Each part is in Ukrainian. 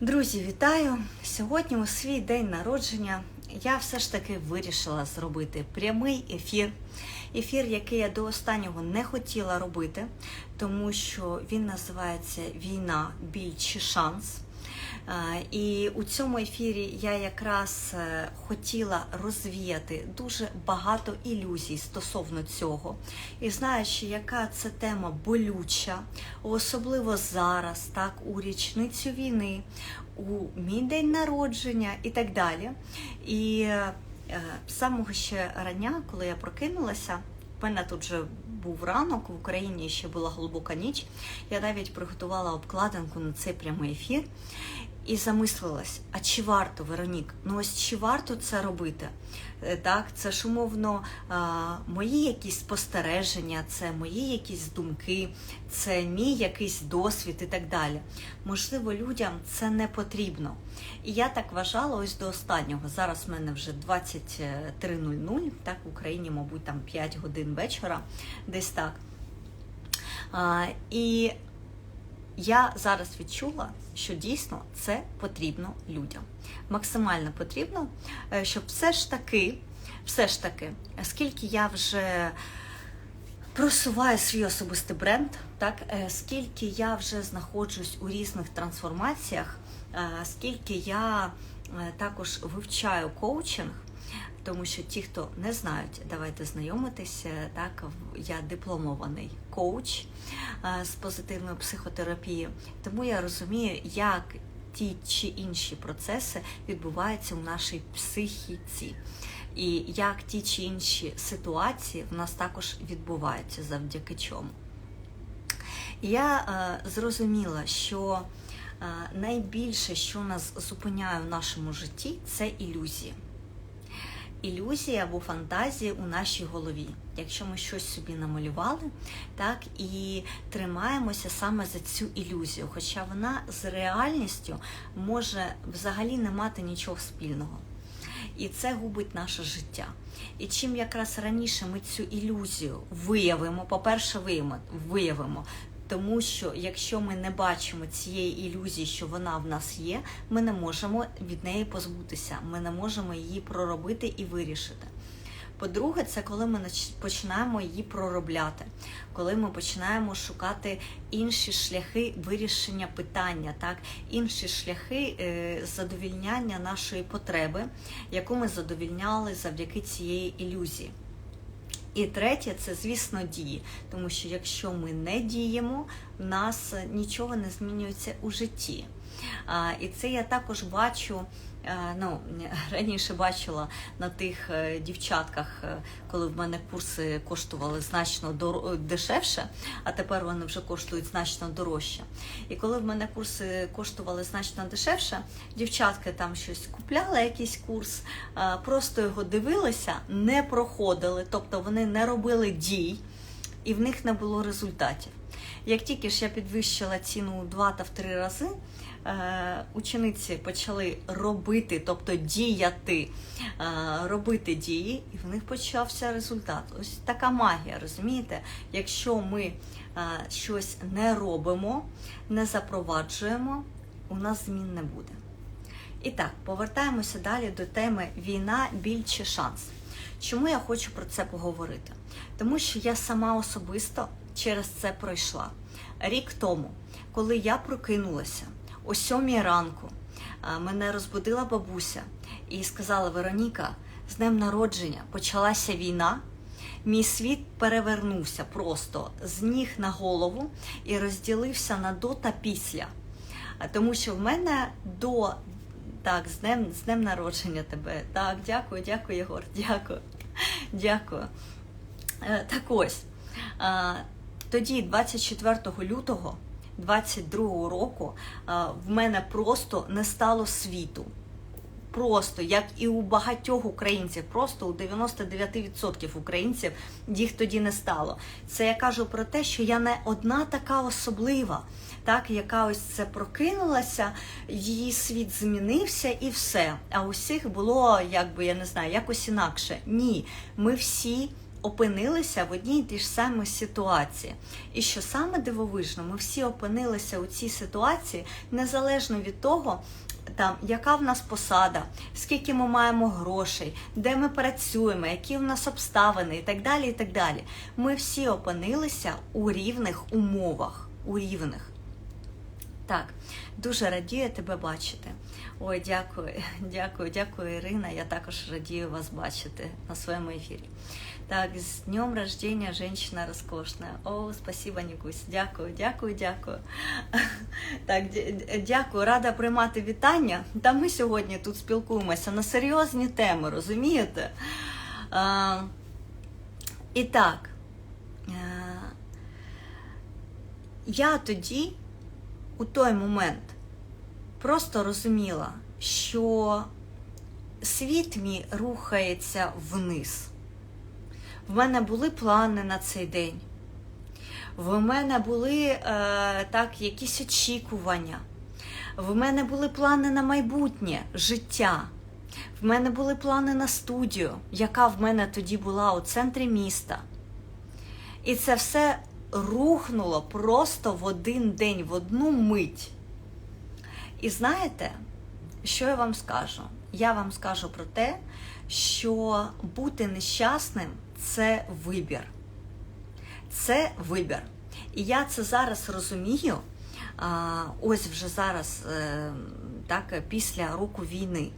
Друзі, вітаю! Сьогодні у свій день народження я все ж таки вирішила зробити прямий ефір. Ефір, який я до останнього не хотіла робити, тому що він називається Війна, бій чи шанс. І у цьому ефірі я якраз е, хотіла розвіяти дуже багато ілюзій стосовно цього. І знаючи, яка це тема болюча, особливо зараз, так, у річницю війни, у мій день народження і так далі. І е, з самого ще рання, коли я прокинулася, в мене тут вже був ранок, в Україні ще була глибока ніч. Я навіть приготувала обкладинку на цей прямий ефір і замислилась, а чи варто, Веронік? Ну ось чи варто це робити? Е, Так, це ж умовно мої якісь спостереження, це мої якісь думки, це мій якийсь досвід і так далі. Можливо, людям це не потрібно. І я так вважала ось до останнього. Зараз в мене вже 23.00, так, в Україні, мабуть, там 5 годин вечора, десь так. І я зараз відчула, що дійсно це потрібно людям. Максимально потрібно, е, щоб все ж таки, все ж таки, оскільки я вже просуваю свій особистий бренд, так е, скільки я вже знаходжусь у різних трансформаціях, е, скільки я також вивчаю коучинг. Тому що ті, хто не знають, давайте знайомитися. Так, я дипломований коуч е, з позитивної психотерапії, тому я розумію, як ті чи інші процеси відбуваються у нашій психіці, і як ті чи інші ситуації в нас також відбуваються завдяки чому. Я е, зрозуміла, що е, найбільше, що нас зупиняє в нашому житті, це ілюзії ілюзії або фантазії у нашій голові. Якщо ми щось собі намалювали, так і тримаємося саме за цю ілюзію, хоча вона з реальністю може взагалі не мати нічого спільного. І це губить наше життя. І чим якраз раніше ми цю ілюзію виявимо, по-перше, виявимо, тому що якщо ми не бачимо цієї ілюзії, що вона в нас є, ми не можемо від неї позбутися, ми не можемо її проробити і вирішити. По-друге, це коли ми починаємо її проробляти, коли ми починаємо шукати інші шляхи вирішення питання, так інші шляхи е, задовільняння нашої потреби, яку ми задовільняли завдяки цієї ілюзії. І третє це, звісно, дії. Тому що якщо ми не діємо, в нас нічого не змінюється у житті. І це я також бачу. Ну, раніше бачила на тих е, дівчатках, е, коли в мене курси коштували значно дешевше, а тепер вони вже коштують значно дорожче. І коли в мене курси коштували значно дешевше, дівчатки там щось купляли, якийсь курс, просто його дивилися, не проходили, тобто вони не робили дій, і в них не було результатів. Як тільки ж я підвищила ціну два та в три рази. Е, учениці почали робити, тобто діяти, е, робити дії, і в них почався результат. Ось така магія, розумієте? Якщо ми е, щось не робимо, не запроваджуємо, у нас змін не буде. І так, повертаємося далі до теми війна, біль чи шанс. Чому я хочу про це поговорити? Тому що я сама особисто через це пройшла рік тому, коли я прокинулася о сьомій ранку мене розбудила бабуся і сказала: Вероніка, з днем народження почалася війна. Мій світ перевернувся просто з ніг на голову і розділився на до та після. Тому що в мене до так, з днем з днем народження тебе. Так, дякую, дякую, Єгор, дякую. Дякую. Е, так ось тоді, 24 лютого. 22-го року в мене просто не стало світу. Просто, як і у багатьох українців, просто у 99% українців їх тоді не стало. Це я кажу про те, що я не одна така особлива, так, яка ось це прокинулася, її світ змінився і все. А усіх було, якби я не знаю, якось інакше. Ні, ми всі опинилися в одній і тій ж самій ситуації. І що саме дивовижно, ми всі опинилися у цій ситуації незалежно від того, там, яка в нас посада, скільки ми маємо грошей, де ми працюємо, які в нас обставини і так далі. і так далі. Ми всі опинилися у рівних умовах. У рівних. Так, дуже радію тебе бачити. Ой, дякую, дякую, дякую, Ірина. Я також радію вас бачити на своєму ефірі. Так, з днем рождения, женщина роскошная. О, спасибо, Нікусь. Дякую, дякую, дякую. Так, дякую, рада приймати вітання. Та ми сьогодні тут спілкуємося на серйозні теми, розумієте? А, І так, я тоді, у той момент, просто розуміла, що світ мій рухається вниз. В мене були плани на цей день. В мене були е, так, якісь очікування. В мене були плани на майбутнє життя. В мене були плани на студію, яка в мене тоді була у центрі міста. І це все рухнуло просто в один день, в одну мить. І знаєте, що я вам скажу? Я вам скажу про те, що бути нещасним це вибір. Це вибір. І я це зараз розумію. Ось вже зараз, е, так, після року війни.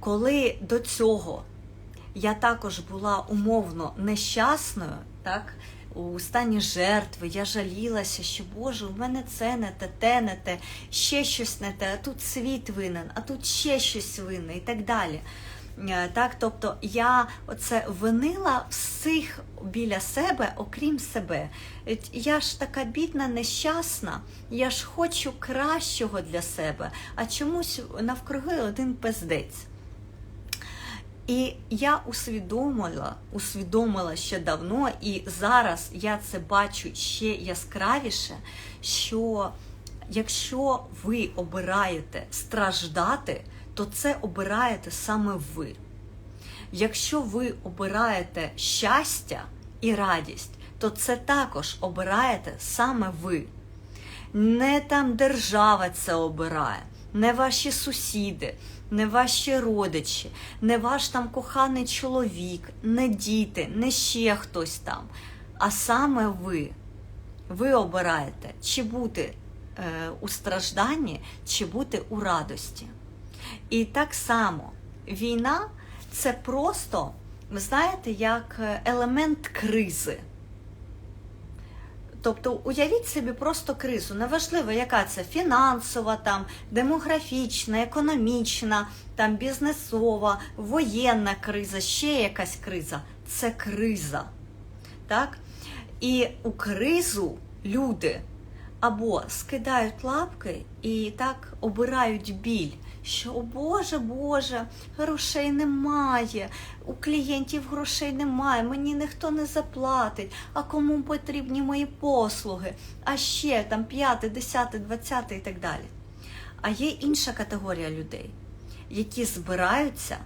Коли до цього я також була умовно нещасною, так, у стані жертви, я жалілася, що Боже, у мене це не те, те не те, ще щось не те, а тут світ винен, а тут ще щось винне і так далі. Е, так, Тобто я оце винила всіх біля себе, окрім себе. Я ж така бідна, нещасна, я ж хочу кращого для себе, а чомусь навкруги один пиздець. І я усвідомила, усвідомила ще давно, і зараз я це бачу ще яскравіше, що якщо ви обираєте страждати, то це обираєте саме ви. Якщо ви обираєте щастя і радість, то це також обираєте саме ви. Не там держава це обирає, не ваші сусіди, не ваші родичі, не ваш там коханий чоловік, не діти, не ще хтось там. А саме ви. Ви обираєте, чи бути е, у стражданні, чи бути у радості. І так само війна це просто, ви знаєте, як елемент кризи. Тобто уявіть собі просто кризу. Неважливо, яка це фінансова, там, демографічна, економічна, там, бізнесова, воєнна криза, ще якась криза. Це криза. Так? І у кризу люди або скидають лапки і так обирають біль що о Боже Боже, грошей немає, у клієнтів грошей немає, мені ніхто не заплатить, а кому потрібні мої послуги, а ще там 5, 10, 20 і так далі. А є інша категорія людей, які збираються,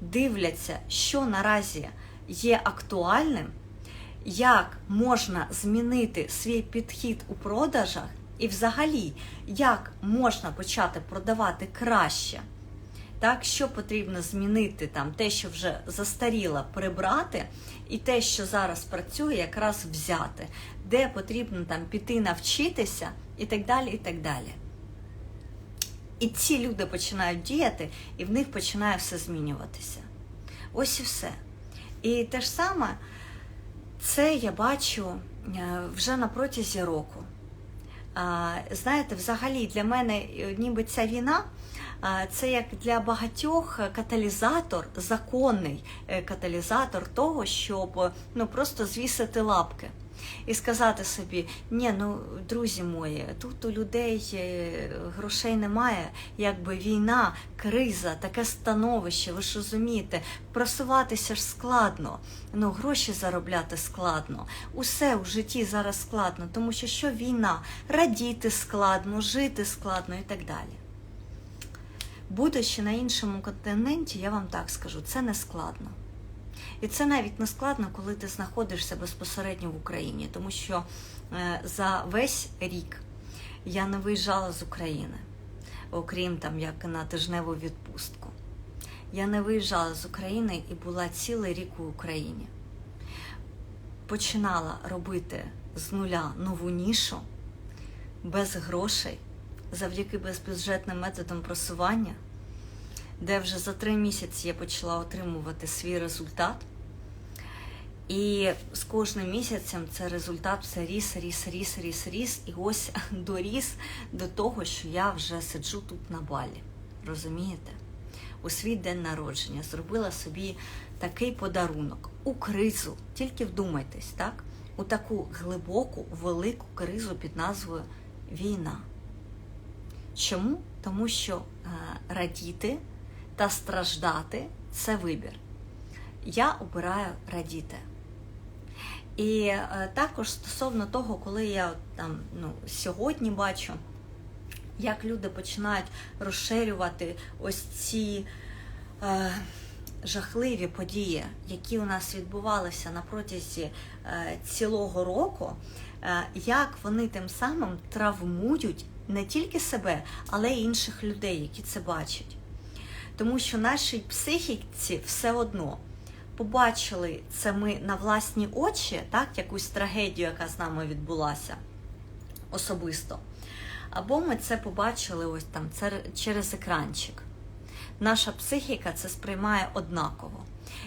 дивляться, що наразі є актуальним, як можна змінити свій підхід у продажах і взагалі, як можна почати продавати краще? Так, що потрібно змінити там те, що вже застаріло, прибрати, і те, що зараз працює, якраз взяти, де потрібно там піти навчитися, і так далі. І так далі. І ці люди починають діяти, і в них починає все змінюватися. Ось і все. І те ж саме, це я бачу е, вже на протязі року. Знаєте, взагалі для мене е, ніби ця війна це як для багатьох каталізатор, законний е, каталізатор того, щоб ну просто звісити лапки і сказати собі, ні, ну друзі мої, тут у людей е, грошей немає, якби війна, криза, таке становище, ви ж розумієте, просуватися ж складно, ну гроші заробляти складно. Усе в житті зараз складно, тому що що війна, радіти складно, жити складно і так далі. Будучи на іншому континенті, я вам так скажу, це не складно. І це навіть не складно, коли ти знаходишся безпосередньо в Україні, тому що е, за весь рік я не виїжджала з України, окрім там як на тижневу відпустку. Я не виїжджала з України і була цілий рік у Україні. Починала робити з нуля нову нішу без грошей, завдяки безбюджетним методам просування, де вже за три місяці я почала отримувати свій результат. І з кожним місяцем цей результат все ріс, ріс, ріс, ріс, ріс, і ось доріс до того, що я вже сиджу тут на балі. Розумієте? У свій день народження зробила собі такий подарунок у кризу. Тільки вдумайтесь, так? У таку глибоку, велику кризу під назвою Війна. Чому? Тому що е, радіти та страждати це вибір. Я обираю радіти. І е, також стосовно того, коли я там ну, сьогодні бачу, як люди починають розширювати ось ці е, жахливі події, які у нас відбувалися на протязі е, цілого року, е, як вони тим самим травмують не тільки себе, але й інших людей, які це бачать. Тому що нашій психіці все одно побачили це ми на власні очі, так, якусь трагедію, яка з нами відбулася особисто. Або ми це побачили ось там через екранчик. Наша психіка це сприймає однаково.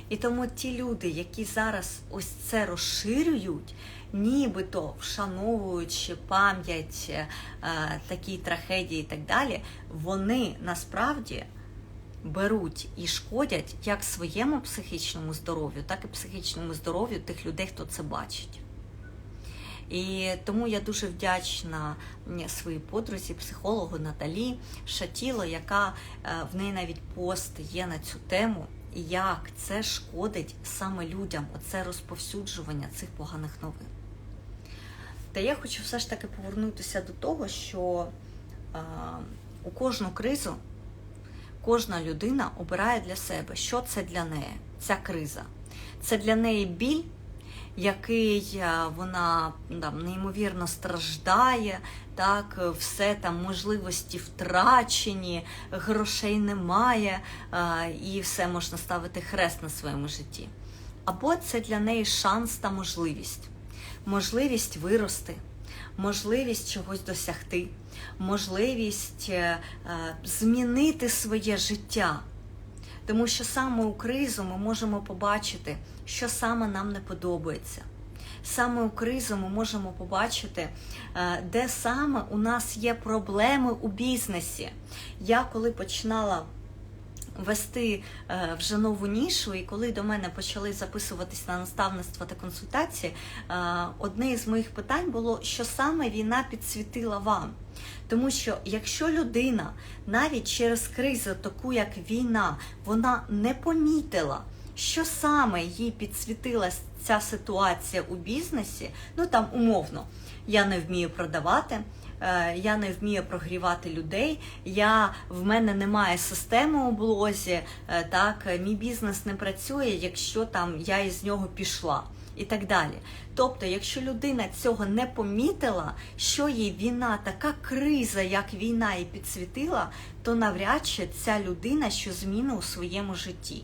І тому ті люди, які зараз ось це розширюють, нібито вшановуючи пам'ять е, такій трагедії і так далі, вони насправді беруть і шкодять як своєму психічному здоров'ю, так і психічному здоров'ю тих людей, хто це бачить. І тому я дуже вдячна своїй подрузі, психологу Наталі Шатіло, яка е, в неї навіть пост є на цю тему, як це шкодить саме людям, оце розповсюджування цих поганих новин. Та я хочу все ж таки повернутися до того, що е, у кожну кризу кожна людина обирає для себе, що це для неї, ця криза. Це для неї біль, який е, вона там неймовірно страждає, так, все там можливості втрачені, грошей немає, е, і все можна ставити хрест на своєму житті. Або це для неї шанс та можливість, можливість вирости, можливість чогось досягти, можливість е, е, змінити своє життя. Тому що саме у кризу ми можемо побачити, що саме нам не подобається. Саме у кризу ми можемо побачити, е, де саме у нас є проблеми у бізнесі. Я коли починала вести е, вже нову нішу, і коли до мене почали записуватись на наставництво та консультації, е, одне із моїх питань було, що саме війна підсвітила вам. Тому що якщо людина навіть через кризу, таку як війна, вона не помітила, що саме їй підсвітила ця ситуація у бізнесі, ну там умовно, я не вмію продавати. Е, я не вмію прогрівати людей, я, в мене немає системи у блозі, е, так, мій бізнес не працює, якщо там я із нього пішла. І так далі. Тобто, якщо людина цього не помітила, що їй війна, така криза, як війна, і підсвітила, то навряд чи ця людина що зміни у своєму житті.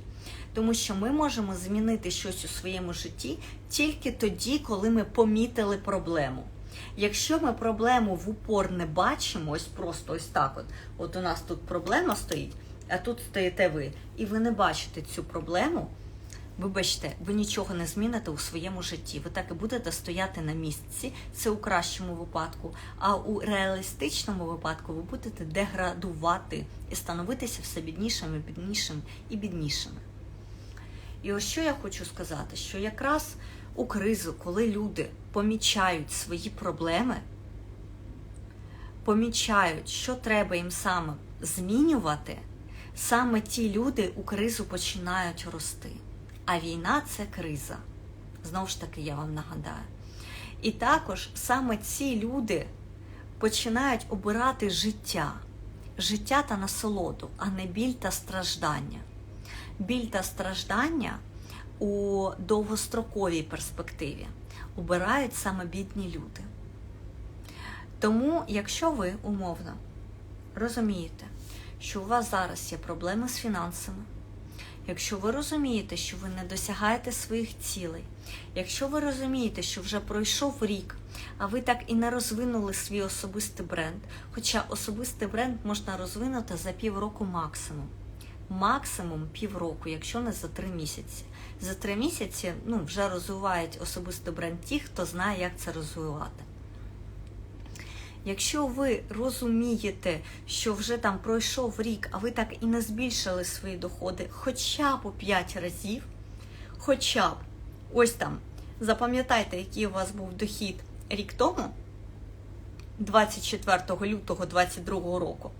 Тому що ми можемо змінити щось у своєму житті тільки тоді, коли ми помітили проблему. Якщо ми проблему в упор не бачимо, ось просто ось так: от от у нас тут проблема стоїть, а тут стоїте ви, і ви не бачите цю проблему. Вибачте, ви нічого не зміните у своєму житті. Ви так і будете стояти на місці, це у кращому випадку. А у реалістичному випадку ви будете деградувати і становитися все біднішими, біднішими і біднішими. І ось що я хочу сказати: що якраз у кризу, коли люди помічають свої проблеми, помічають, що треба їм саме змінювати, саме ті люди у кризу починають рости. А війна це криза. Знову ж таки, я вам нагадаю. І також саме ці люди починають обирати життя, життя та насолоду, а не біль та страждання. Біль та страждання у довгостроковій перспективі обирають саме бідні люди. Тому, якщо ви умовно розумієте, що у вас зараз є проблеми з фінансами, якщо ви розумієте, що ви не досягаєте своїх цілей, якщо ви розумієте, що вже пройшов рік, а ви так і не розвинули свій особистий бренд, хоча особистий бренд можна розвинути за півроку максимум. Максимум півроку, якщо не за три місяці. За три місяці ну, вже розвивають особистий бренд ті, хто знає, як це розвивати. Якщо ви розумієте, що вже там пройшов рік, а ви так і не збільшили свої доходи хоча б у 5 разів, хоча б ось там, запам'ятайте, який у вас був дохід рік тому, 24 лютого 2022 року,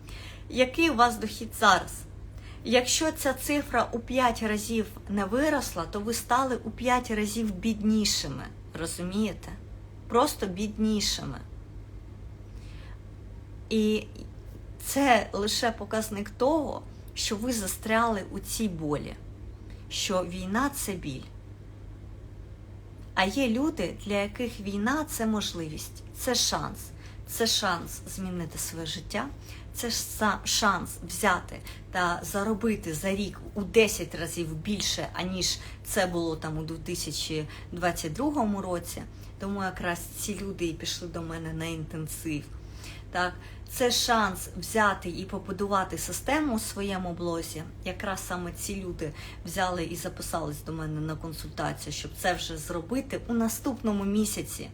який у вас дохід зараз? Якщо ця цифра у 5 разів не виросла, то ви стали у 5 разів біднішими. Розумієте? Просто біднішими. І це лише показник того, що ви застряли у цій болі, що війна це біль. А є люди, для яких війна це можливість, це шанс. Це шанс змінити своє життя, це шанс взяти та заробити за рік у 10 разів більше, аніж це було там у 2022 році. Тому якраз ці люди і пішли до мене на інтенсив. Так, це шанс взяти і побудувати систему у своєму блозі. Якраз саме ці люди взяли і записались до мене на консультацію, щоб це вже зробити у наступному місяці,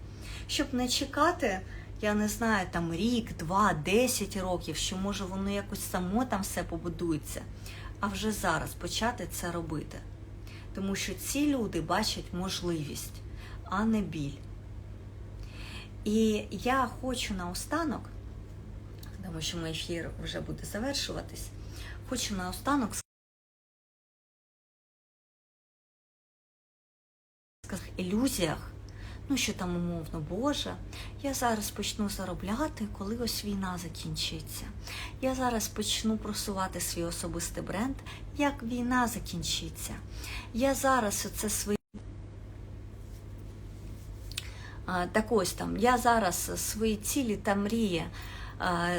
щоб не чекати. Я не знаю, там рік, два, десять років, що може воно якось само там все побудується, а вже зараз почати це робити. Тому що ці люди бачать можливість, а не біль. І я хочу наостанок, тому що мій ефір вже буде завершуватись, хочу наостанок сказати ілюзіях. Ну, що там умовно, Боже, я зараз почну заробляти, коли ось війна закінчиться. Я зараз почну просувати свій особистий бренд, як війна закінчиться. Я зараз оце свої. Так ось там, я зараз свої цілі та мрії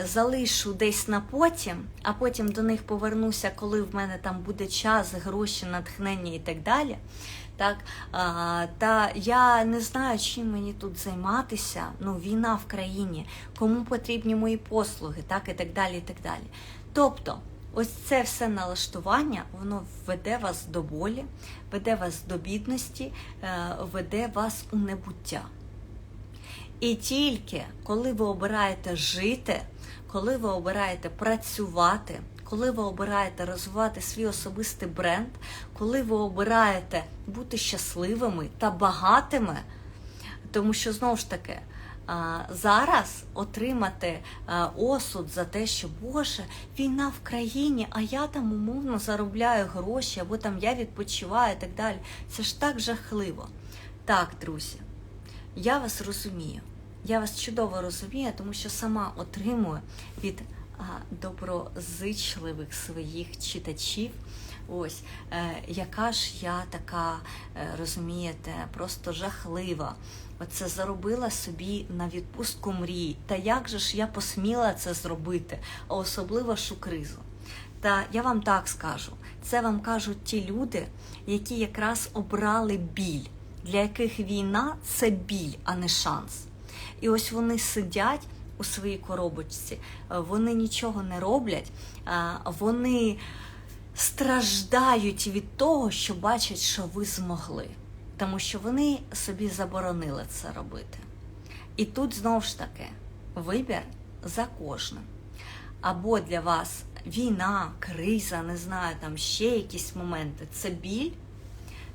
залишу десь на потім, а потім до них повернуся, коли в мене там буде час, гроші, натхнення і так далі. Так, а, Та я не знаю, чим мені тут займатися. Ну, війна в країні, кому потрібні мої послуги, так і так далі. і так далі. Тобто, ось це все налаштування, воно веде вас до болі, веде вас до бідності, е, веде вас у небуття. І тільки коли ви обираєте жити, коли ви обираєте працювати, коли ви обираєте розвивати свій особистий бренд, коли ви обираєте бути щасливими та багатими, тому що знову ж таки. Зараз отримати осуд за те, що Боже, війна в країні, а я там умовно заробляю гроші, або там я відпочиваю і так далі. Це ж так жахливо. Так, друзі, я вас розумію. Я вас чудово розумію, тому що сама отримую від доброзичливих своїх читачів. Ось, е, яка ж я така, е, розумієте, просто жахлива. Оце заробила собі на відпустку мрій. Та як же ж я посміла це зробити, а особливо ж у кризу. Та я вам так скажу: це вам кажуть ті люди, які якраз обрали біль, для яких війна це біль, а не шанс. І ось вони сидять у своїй коробочці, е, вони нічого не роблять, вони страждають від того, що бачать, що ви змогли, тому що вони собі заборонили це робити. І тут знову ж таки вибір за кожним. Або для вас війна, криза, не знаю, там ще якісь моменти це біль,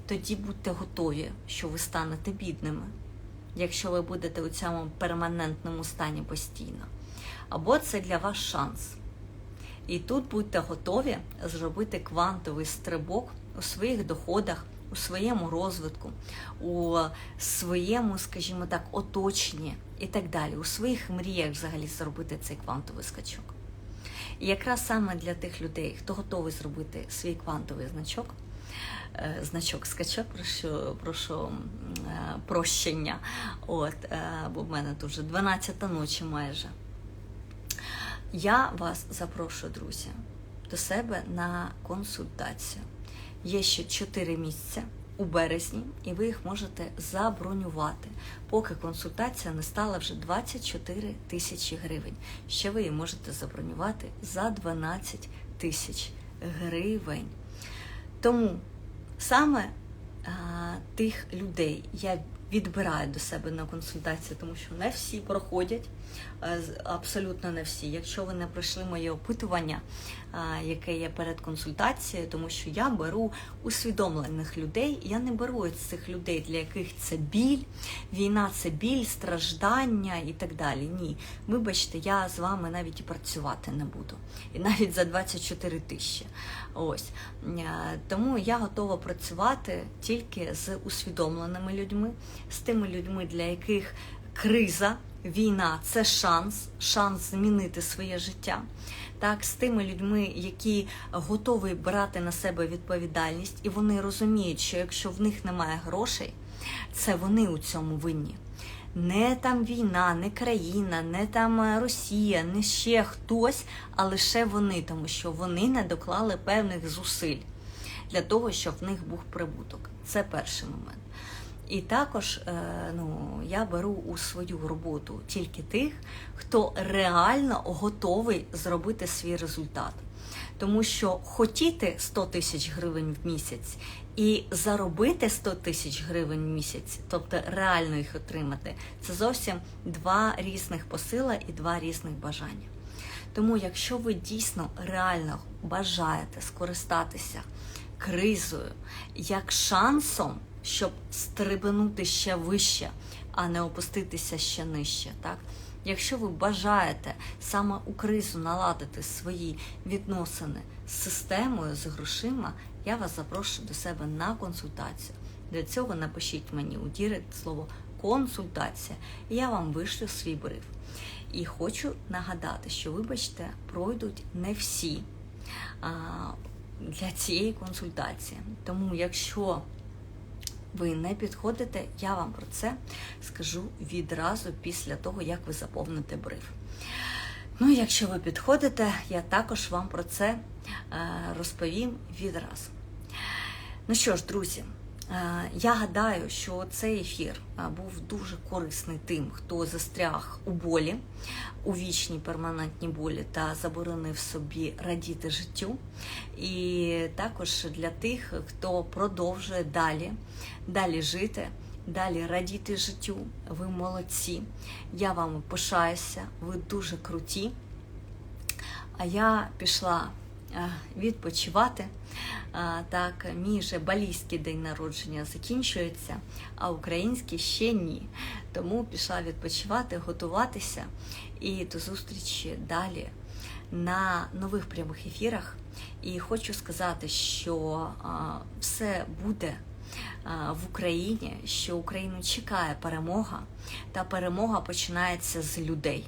тоді будьте готові, що ви станете бідними якщо ви будете у цьому перманентному стані постійно. Або це для вас шанс. І тут будьте готові зробити квантовий стрибок у своїх доходах, у своєму розвитку, у своєму, скажімо так, оточенні і так далі, у своїх мріях взагалі зробити цей квантовий скачок. І якраз саме для тих людей, хто готовий зробити свій квантовий значок, значок скачок, прошу, прошу е, прощення. От, е, бо в мене тут вже 12 ночі майже. Я вас запрошую, друзі, до себе на консультацію. Є ще 4 місця у березні, і ви їх можете забронювати, поки консультація не стала вже 24 тисячі гривень. Ще ви її можете забронювати за 12 тисяч гривень. Тому саме а, тих людей я відбираю до себе на консультацію, тому що не всі проходять, е, абсолютно не всі. Якщо ви не пройшли моє опитування, яке є перед консультацією, тому що я беру усвідомлених людей, я не беру цих людей, для яких це біль, війна це біль, страждання і так далі. Ні, вибачте, я з вами навіть і працювати не буду. І навіть за 24 тисячі. Ось тому я готова працювати тільки з усвідомленими людьми, з тими людьми, для яких криза, війна це шанс, шанс змінити своє життя. Так, з тими людьми, які готові брати на себе відповідальність, і вони розуміють, що якщо в них немає грошей, це вони у цьому винні. Не там війна, не країна, не там е, Росія, не ще хтось, а лише вони, тому що вони не доклали певних зусиль для того, щоб в них був прибуток. Це перший момент. І також е, ну, я беру у свою роботу тільки тих, хто реально готовий зробити свій результат. Тому що хотіти 100 тисяч гривень в місяць і заробити 100 тисяч гривень в місяць, тобто реально їх отримати, це зовсім два різних посила і два різних бажання. Тому, якщо ви дійсно реально бажаєте скористатися кризою як шансом, щоб стрибнути ще вище, а не опуститися ще нижче, так? Якщо ви бажаєте саме у кризу наладити свої відносини з системою, з грошима, я вас запрошую до себе на консультацію. Для цього напишіть мені у Дірект слово консультація, і я вам вишлю свій бриф. І хочу нагадати, що, вибачте, пройдуть не всі а, для цієї консультації. Тому, якщо ви не підходите, я вам про це скажу відразу після того, як ви заповните бриф. Ну, якщо ви підходите, я також вам про це е, розповім відразу. Ну що ж, друзі, я гадаю, що цей ефір був дуже корисний тим, хто застряг у болі, у вічній перманентній болі та заборонив собі радіти життю. І також для тих, хто продовжує далі, далі жити. Далі радіти життю, ви молодці. Я вами пишаюся, ви дуже круті. А я пішла відпочивати. Так, мій же балійський день народження закінчується, а український ще ні. Тому пішла відпочивати, готуватися і до зустрічі далі на нових прямих ефірах. І хочу сказати, що все буде в Україні, що Україну чекає перемога, та перемога починається з людей,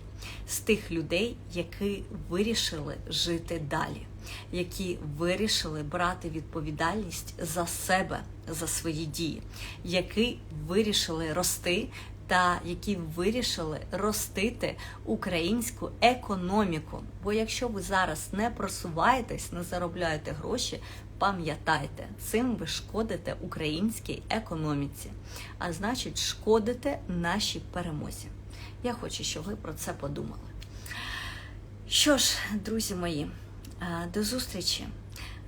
з тих людей, які вирішили жити далі, які вирішили брати відповідальність за себе, за свої дії, які вирішили рости. Та які вирішили ростити українську економіку. Бо якщо ви зараз не просуваєтесь, не заробляєте гроші, пам'ятайте, цим ви шкодите українській економіці, а значить, шкодите нашій перемозі. Я хочу, щоб ви про це подумали. Що ж, друзі мої, до зустрічі.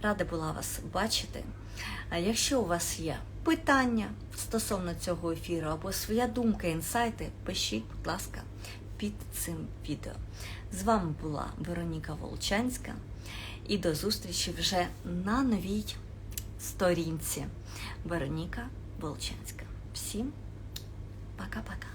Рада була вас бачити. Якщо у вас є питання стосовно цього ефіру або своя думка, інсайти, пишіть, будь ласка, під цим відео. З вами була Вероніка Волчанська і до зустрічі вже на новій сторінці. Вероніка Волчанська. Всім пока-пока.